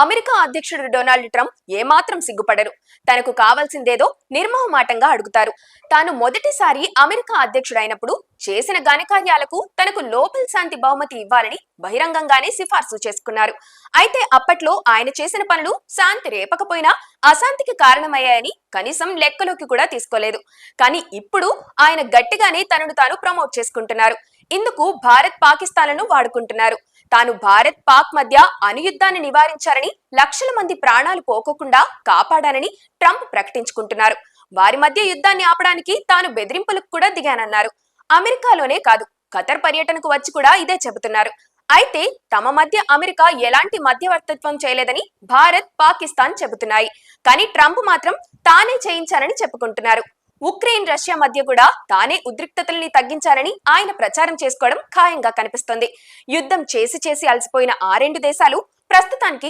America అధ్యక్షుడు Donald Trump ఏమాత్రం సిగ్గుపడరు. తనకు కావాల్సిందేదో నిర్మోహమాటంగా అడుగుతారు. తాను మొదటిసారి అమెరికా అధ్యక్షుడైనప్పుడు చేసిన ఘనకార్యాలకు తనకు నోబెల్ శాంతి బహుమతి ఇవ్వాలని బహిరంగంగానే సిఫార్సు చేసుకున్నారు. అయితే అప్పట్లో ఆయన చేసిన పనులు శాంతి రేపకపోయినా అశాంతికి కారణమయ్యాయని కనీసం లెక్కలోకి కూడా తీసుకోలేదు. కానీ ఇప్పుడు ఆయన గట్టిగానే తనను తాను ప్రమోట్ చేసుకుంటున్నారు. ఇందుకు భారత్ పాకిస్తాన్లను వాడుకుంటున్నారు. తాను భారత్ పాక్ మధ్య అనుయుద్ధాన్ని నివారించారని లక్షల మంది ప్రాణాలు పోకోకుండా కాపాడానని ట్రంప్ ప్రకటించుకుంటున్నారు. వారి మధ్య యుద్ధాన్ని ఆపడానికి తాను బెదిరింపులకు కూడా దిగానన్నారు. అమెరికాలోనే కాదు ఖతర్ పర్యటనకు వచ్చి కూడా ఇదే చెబుతున్నారు. అయితే తమ మధ్య అమెరికా ఎలాంటి మధ్యవర్తిత్వం చేయలేదని భారత్ పాకిస్తాన్ చెబుతున్నాయి. కానీ ట్రంప్ మాత్రం తానే చేయించారని చెప్పుకుంటున్నారు. ఉక్రెయిన్ రష్యా మధ్య కూడా తానే ఉద్రిక్తతల్ని తగ్గించాలని ఆయన ప్రచారం చేసుకోవడం ఖాయంగా కనిపిస్తోంది. యుద్ధం చేసి చేసి అలసిపోయిన ఆ రెండు దేశాలు ప్రస్తుతానికి